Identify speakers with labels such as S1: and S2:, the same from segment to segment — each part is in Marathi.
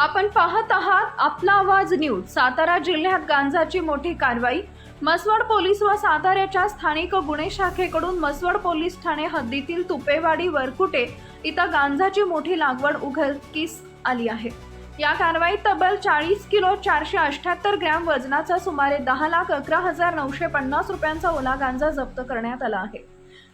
S1: आपण पाहत आहात आपला आवाज न्यूज. सातारा जिल्ह्यात गांजाची मोठी कारवाई. मसवड पोलीस व साताऱ्याच्या स्थानिक गुन्हे शाखेकडून मसवड पोलीस ठाणे हद्दीतील तुपेवाडी वरकुटे इथं गांजाची मोठी लागवड उघडकीस आली आहे. या कारवाईत तब्बल चाळीस किलो चारशे अठ्याहत्तर ग्रॅम वजनाचा सुमारे दहा लाख अकरा हजार नऊशे पन्नास रुपयांचा ओला गांजा जप्त करण्यात आला आहे.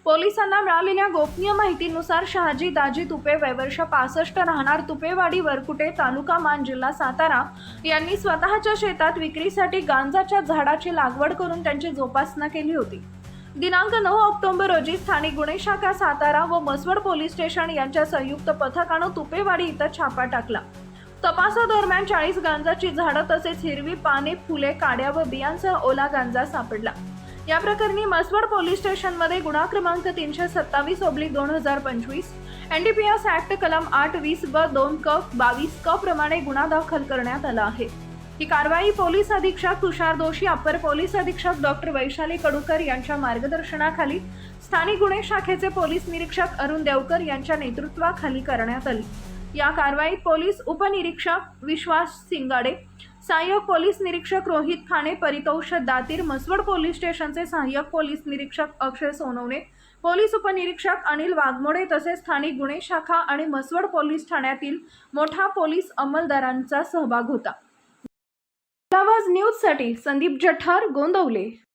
S1: पोलिसांना मिळालेल्या गोपनीय माहितीनुसार शहाजी दाजी तुपे वयवर्ष पासष्ट राहणार तुपेवाडी वरकुटे तालुका मान जिल्हा सातारा यांनी स्वतःच्या शेतात विक्रीसाठी गांजाच्या झाडाची लागवड करून त्यांची जोपासना केली होती. दिनांक नऊ ऑक्टोबर रोजी स्थानिक गुन्हे शाखा सातारा व मसवड पोलीस स्टेशन यांच्या संयुक्त पथकानं तुपेवाडी इथं छापा टाकला. तपासादरम्यान चाळीस गांजाची झाडं तसेच हिरवी पाने फुले काड्या व बियांसह ओला गांजा सापडला. या प्रकरणी मसवड पोलीस स्टेशनमध्ये गुन्हा क्रमांक तीनशे सत्तावीस ओब्लिक दोन हजार पंचवीस एनडीपीएस ऍक्ट कलम आठ वीस व दोन क बावीस क प्रमाणे गुन्हा दाखल करण्यात आला आहे. ही कारवाई पोलीस अधीक्षक तुषार दोषी अप्पर पोलीस अधीक्षक डॉक्टर वैशाली कडूकर यांच्या मार्गदर्शनाखाली स्थानिक गुन्हे शाखेचे पोलीस निरीक्षक अरुण देवकर यांच्या नेतृत्वाखाली करण्यात आली. या कारवाईत पोलीस उपनिरीक्षक विश्वास सिंगाडे सहाय्यक पोलीस निरीक्षक रोहित खाणे परितोष दातीर मसवड पोलीस स्टेशनचे सहाय्यक पोलीस निरीक्षक अक्षय सोनवणे पोलीस उपनिरीक्षक अनिल वाघमोडे तसेच स्थानिक गुन्हे शाखा आणि मसवड पोलीस ठाण्यातील मोठा पोलीस अंमलदारांचा सहभाग होता. आवाज न्यूजसाठी संदीप जठार गोंदवले.